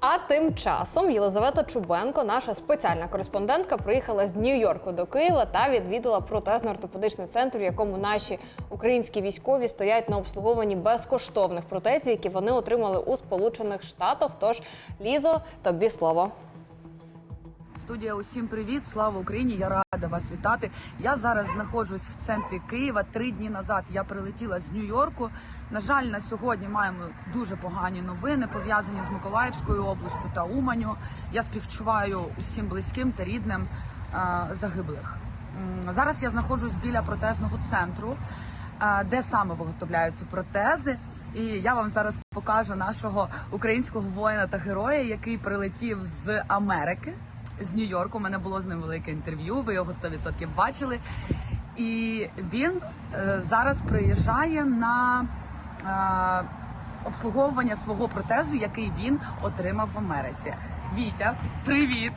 А тим часом Єлизавета Чубенко, наша спеціальна кореспондентка, приїхала з Нью-Йорку до Києва та відвідала протезно-ортопедичний центр, в якому наші українські військові стоять на обслуговуванні безкоштовних протезів, які вони отримали у Сполучених Штатах. Тож Лізо, тобі слово. Студія, усім привіт! Слава Україні! Я рада вас вітати. Я зараз знаходжусь в центрі Києва. Три дні назад я прилетіла з Нью-Йорку. На жаль, на сьогодні маємо дуже погані новини, пов'язані з Миколаївською областю та Уманю. Я співчуваю усім близьким та рідним е, загиблих. Зараз я знаходжусь біля протезного центру, е, де саме виготовляються протези. І я вам зараз покажу нашого українського воїна та героя, який прилетів з Америки з Нью-Йорку. У мене було з ним велике інтерв'ю. Ви його 100% бачили. І він е, зараз приїжджає на е, обслуговування свого протезу, який він отримав в Америці. Вітя, привіт!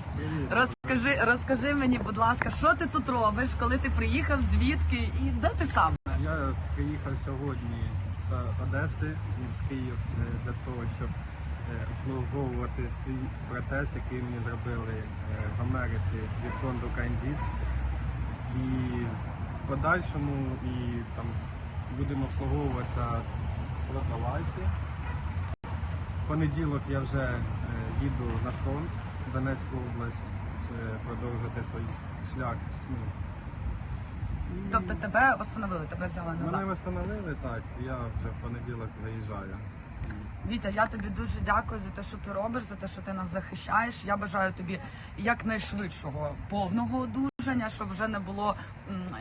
Розкажи, розкажи мені, будь ласка, що ти тут робиш, коли ти приїхав, звідки і де ти сам? Я приїхав сьогодні з Одеси в Київ для того, щоб обслуговувати свій протез, який мені зробили е, в Америці від фонду Кайндіц. І в подальшому і там будемо обслуговуватися в Лотолайфі. В понеділок я вже е, їду на фронт в Донецьку область е, продовжити свій шлях. ну, Тобто тебе встановили, тебе взяли назад. Мене встановили так, я вже в понеділок виїжджаю. Вітя, я тобі дуже дякую за те, що ти робиш, за те, що ти нас захищаєш. Я бажаю тобі якнайшвидшого повного одужання, щоб вже не було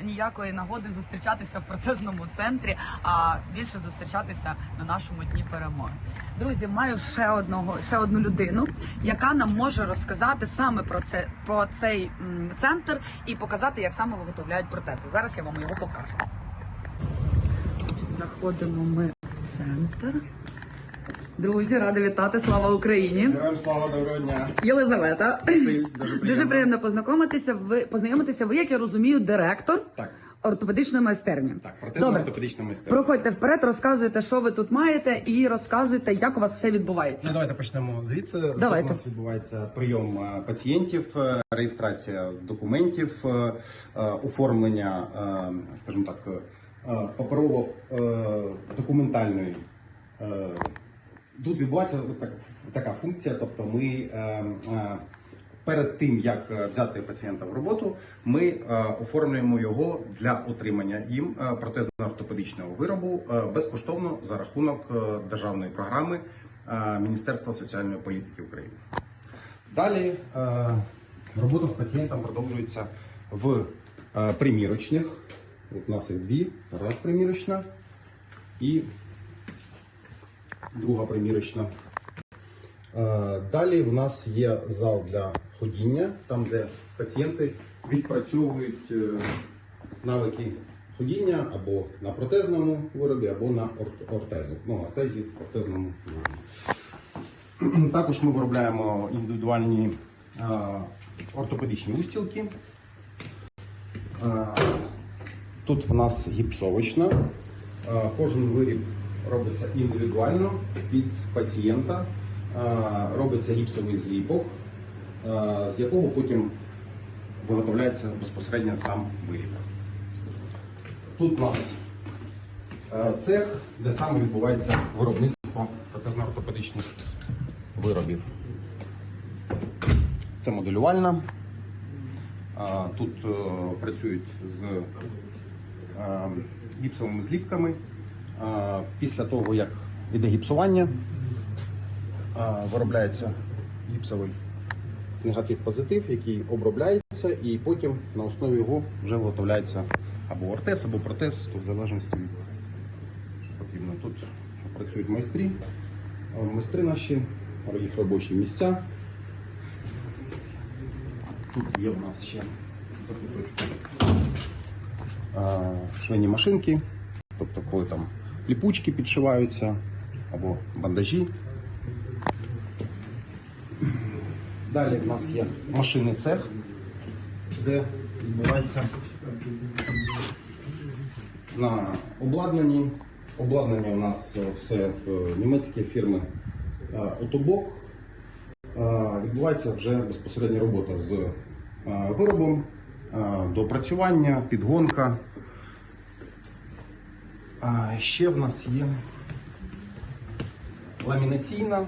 ніякої нагоди зустрічатися в протезному центрі, а більше зустрічатися на нашому дні перемоги. Друзі, маю ще одного, ще одну людину, яка нам може розказати саме про це про цей центр і показати, як саме виготовляють протези. Зараз я вам його покажу. Заходимо ми в центр. Друзі, рада вітати! Слава Україні! Героям слава доброго дня. Єлизавета. Спасибі, дуже приємно. приємно познайомитися. Ви познайомитися. Ви, як я розумію, директор Так, ортопедичної майстерні. так, протезно Добре. ортопедична майстерня. Проходьте вперед, розказуйте, що ви тут маєте, і розказуйте, як у вас все відбувається. Ну, давайте почнемо звідси. Тут Давайте. У нас відбувається прийом е, пацієнтів, е, реєстрація документів, е, оформлення, скажімо так, е, паперово-документальної. Тут відбувається так- така функція, тобто ми е, е, перед тим, як е, взяти пацієнта в роботу, ми е, оформлюємо його для отримання їм е, протезно-ортопедичного виробу е, безкоштовно за рахунок е, державної програми е, Міністерства соціальної політики України. Далі е, робота з пацієнтом продовжується в е, примірочних. От у нас їх дві. Раз примірочна і друга примірочна. Е, Далі в нас є зал для ходіння, там де пацієнти відпрацьовують е, навики ходіння або на протезному виробі, або на ортезі. Ну, ортезі, ортезному виробі. Також ми виробляємо індивідуальні е, ортопедичні устілки. Тут в нас гіпсовочна. Кожен виріб робиться індивідуально під пацієнта. Е, Робиться гіпсовий зліпок, е, з якого потім виготовляється безпосередньо сам виріб. Тут у нас е, цех, де саме відбувається виробництво протезно-ортопедичних виробів. Це моделювальна. Тут працюють з гіпсовими зліпками. Після того, як іде гіпсування, виробляється гіпсовий негатив-позитив, який обробляється, і потім на основі його вже виготовляється або ортез, або протез, то в залежності від потрібно. Тут працюють майстри, майстри наші, їх робочі місця. Тут є у нас ще закуточку а, швейні машинки, тобто коли там ліпучки підшиваються або бандажі. Далі в нас є машинний цех, де відбувається на обладнанні. Обладнання у нас е, все в німецькій фірми е, Отобок. відбувається вже безпосередня робота з е, виробом, е, доопрацювання, підгонка. Ще в нас є ламінаційна.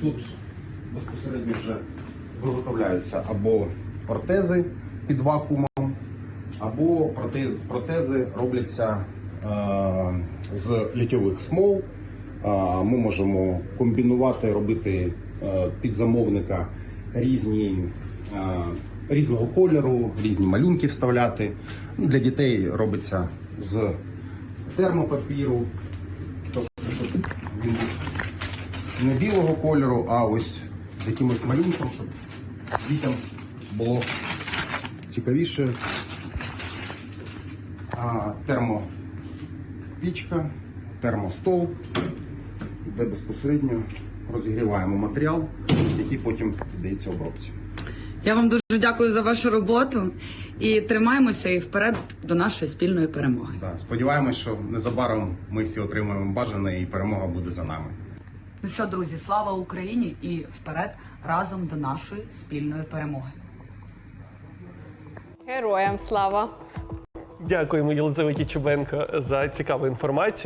Тут безпосередньо вже виготовляються або ортези під вакуумом, або протез, протези робляться з літьових смол. Ми можемо комбінувати, робити під замовника різні, різного кольору, різні малюнки вставляти. Ну, Для дітей робиться з термопапіру, тобто, щоб він був не білого кольору, а ось з якимось малюнком, щоб дітям було цікавіше. А, термопічка, термостол, де безпосередньо розігріваємо матеріал, який потім піддається обробці. Я вам дуже дякую за вашу роботу і тримаємося і вперед до нашої спільної перемоги. Да, сподіваємось, що незабаром ми всі отримаємо бажане і перемога буде за нами. Ну що, друзі, слава Україні і вперед разом до нашої спільної перемоги. Героям слава! Дякуємо Єлизаветі Чубенко за цікаву інформацію.